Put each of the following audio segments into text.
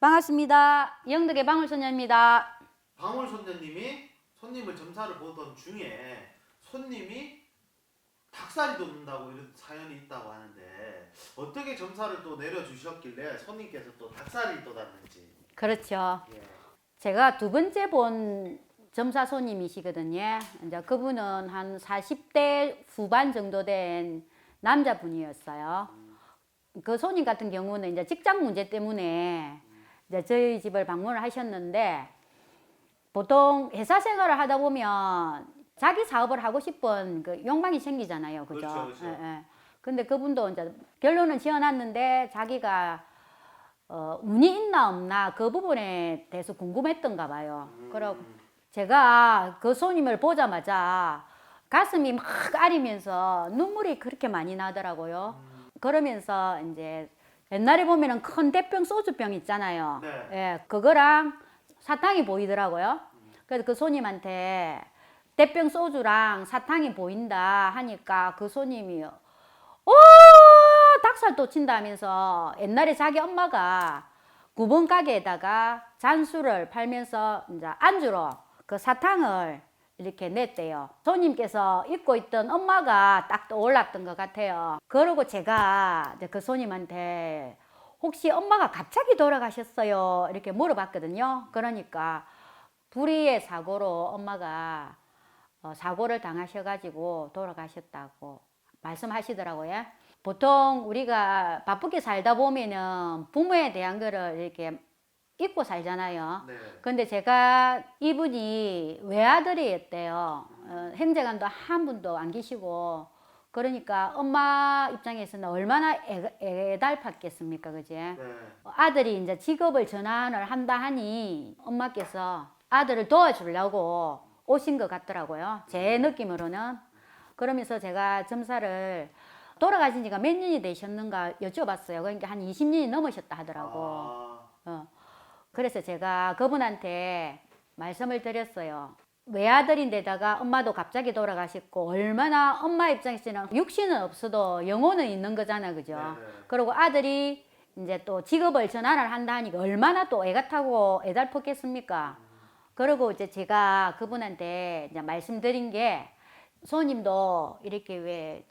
반갑습니다. 영덕의 방울소녀입니다. 방울 손녀님이 손님을 점사를 보던 중에 손님이 닭살이 돋는다고 이런 사연이 있다고 하는데 어떻게 점사를 또 내려주셨길래 손님께서 또 닭살이 돋았는지 그렇죠. 예. 제가 두 번째 본 점사 손님이시거든요. 이제 그분은 한 40대 후반 정도 된 남자분이었어요. 그 손님 같은 경우는 이제 직장 문제 때문에 이제 저희 집을 방문을 하셨는데 보통 회사 생활을 하다 보면 자기 사업을 하고 싶은 그 욕망이 생기잖아요. 그죠? 그렇죠, 그렇죠. 예, 예. 근데 그분도 이제 결론은 지어놨는데 자기가 어, 운이 있나 없나 그 부분에 대해서 궁금했던가 봐요. 음, 그러고 제가 그 손님을 보자마자 가슴이 막 아리면서 눈물이 그렇게 많이 나더라고요. 음, 그러면서 이제 옛날에 보면은 큰 대병 소주병 있잖아요. 네. 예, 그거랑 사탕이 보이더라고요. 그래서 그 손님한테 대병 소주랑 사탕이 보인다 하니까 그 손님이 오 닭살 돋친다면서 옛날에 자기 엄마가 구번 가게에다가 잔수를 팔면서 이제 안주로 그 사탕을 이렇게 냈대요. 손님께서 입고 있던 엄마가 딱 떠올랐던 것 같아요. 그러고 제가 그 손님한테 혹시 엄마가 갑자기 돌아가셨어요? 이렇게 물어봤거든요. 그러니까 불의의 사고로 엄마가 어, 사고를 당하셔가지고 돌아가셨다고 말씀하시더라고요. 보통 우리가 바쁘게 살다 보면은 부모에 대한 거를 이렇게 잊고 살잖아요. 네. 근데 제가 이분이 외아들이었대요. 어, 형제간도 한 분도 안 계시고 그러니까 엄마 입장에서는 얼마나 애, 애달팠겠습니까, 그지? 네. 아들이 이제 직업을 전환을 한다 하니 엄마께서 아들을 도와주려고 오신 것 같더라고요. 제 느낌으로는. 그러면서 제가 점사를 돌아가신 지가 몇 년이 되셨는가 여쭤봤어요. 그러니까 한 20년이 넘으셨다 하더라고. 아, 어. 그래서 제가 그분한테 말씀을 드렸어요. 외아들인데다가 엄마도 갑자기 돌아가셨고 얼마나 엄마 입장에서는 육신은 없어도 영혼은 있는 거잖아, 그죠? 네네. 그리고 아들이 이제 또 직업을 전환을 한다 하니까 얼마나 또 애가 타고 애달팠겠습니까? 그리고 이제 제가 그분한테 이제 말씀드린 게 손님도 이렇게 왜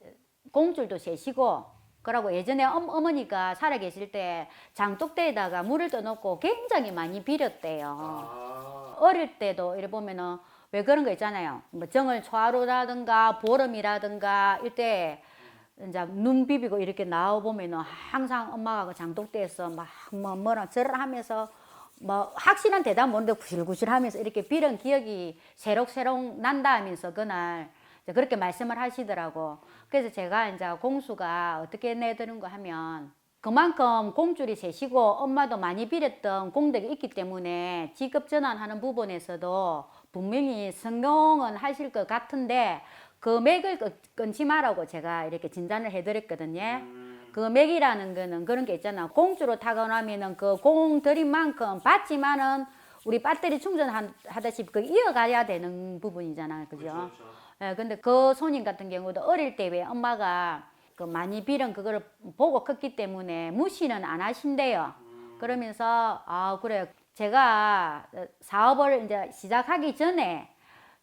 공줄도 세시고 그러고 예전에 엄, 어머니가 살아 계실 때 장독대에다가 물을 떠놓고 굉장히 많이 비렸대요. 아, 어릴 때도 이래 보면은 왜 그런 거 있잖아요. 뭐 정을 초하루라든가 보름이라든가 이때 이제 눈 비비고 이렇게 나와 보면은 항상 엄마가 그 장독대에서 막뭐 뭐라 절을 하면서 뭐 확실한 대답 모르는데 구실구실 하면서 이렇게 빌은 기억이 새록새록 난다 하면서 그날 그렇게 말씀을 하시더라고. 그래서 제가 이제 공수가 어떻게 내드는 거 하면 그만큼 공줄이 세시고 엄마도 많이 빌었던 공덕이 있기 때문에 직업 전환하는 부분에서도 분명히 성공은 하실 것 같은데 그 맥을 끊- 끊지 말라고 제가 이렇게 진단을 해드렸거든요. 음, 그 맥이라는 거는 그런 게 있잖아. 공주로 타고 나면은 그 공 들인 만큼 받지만은 우리 배터리 충전하다시피 그 이어가야 되는 부분이잖아. 그죠? 그렇죠, 그렇죠. 예, 근데 그 손님 같은 경우도 어릴 때 왜 엄마가 그 많이 빌은 그거를 보고 컸기 때문에 무시는 안 하신대요. 음, 그러면서 아 그래 제가 사업을 이제 시작하기 전에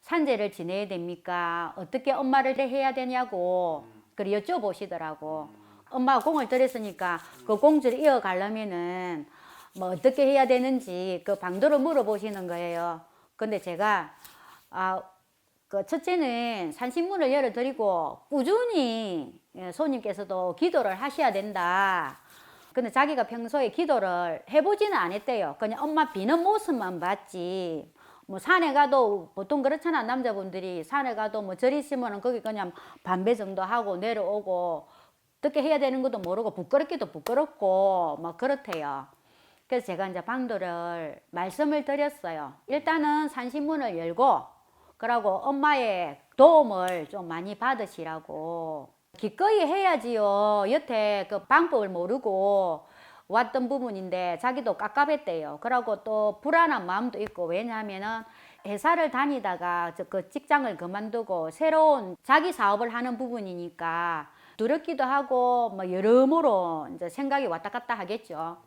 산재를 지내야 됩니까? 어떻게 엄마를 해야 되냐고 그래 여쭤보시더라고. 엄마가 공을 들였으니까 그 공주를 이어가려면은 뭐 어떻게 해야 되는지 그 방도를 물어보시는 거예요. 근데 제가 아, 그 첫째는 산신문을 열어드리고 꾸준히 예, 손님께서도 기도를 하셔야 된다. 근데 자기가 평소에 기도를 해보지는 않았대요. 그냥 엄마 비는 모습만 봤지. 뭐 산에 가도 보통 그렇잖아 남자분들이 산에 가도 뭐절 있으면은 거기 그냥 반배 정도 하고 내려오고 어떻게 해야 되는 것도 모르고 부끄럽기도 부끄럽고 막 그렇대요. 그래서 제가 이제 방도를 말씀을 드렸어요. 일단은 산신문을 열고 그러고 엄마의 도움을 좀 많이 받으시라고 기꺼이 해야지요. 여태 그 방법을 모르고 왔던 부분인데 자기도 깝깝했대요. 그러고 또 불안한 마음도 있고 왜냐하면은 회사를 다니다가 저그 직장을 그만두고 새로운 자기 사업을 하는 부분이니까 두렵기도 하고 뭐 여러모로 이제 생각이 왔다 갔다 하겠죠.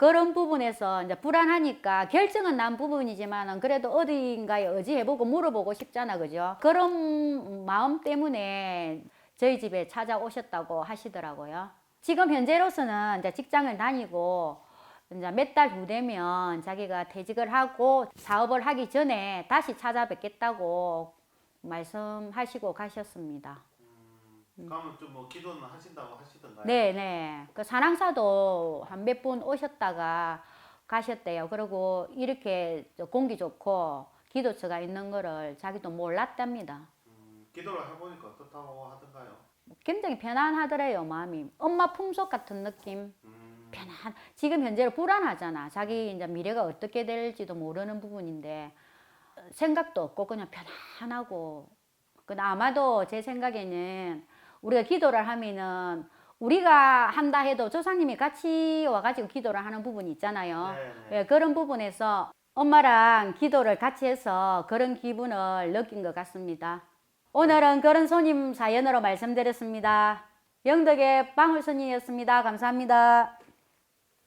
그런 부분에서 이제 불안하니까 결정은 난 부분이지만은 그래도 어딘가에 의지해보고 물어보고 싶잖아, 그죠? 그런 마음 때문에 저희 집에 찾아오셨다고 하시더라고요. 지금 현재로서는 이제 직장을 다니고 이제 몇 달 후 되면 자기가 퇴직을 하고 사업을 하기 전에 다시 찾아뵙겠다고 말씀하시고 가셨습니다. 그러면 좀 뭐 기도는 하신다고 하시던가요? 네, 네. 그 산항사도 한 몇 분 오셨다가 가셨대요. 그리고 이렇게 저 공기 좋고 기도처가 있는 거를 자기도 몰랐답니다. 음, 기도를 해보니까 어떻다고 하던가요? 굉장히 편안하더래요, 마음이. 엄마 품속 같은 느낌. 음, 편안. 지금 현재로 불안하잖아. 자기 이제 미래가 어떻게 될지도 모르는 부분인데 어, 생각도 없고 그냥 편안하고. 그 아마도 제 생각에는 우리가 기도를 하면은 우리가 한다 해도 조상님이 같이 와가지고 기도를 하는 부분이 있잖아요. 네, 네. 예, 그런 부분에서 엄마랑 기도를 같이 해서 그런 기분을 느낀 것 같습니다. 오늘은 그런 손님 사연으로 말씀드렸습니다. 영덕의 방울선이었습니다. 감사합니다.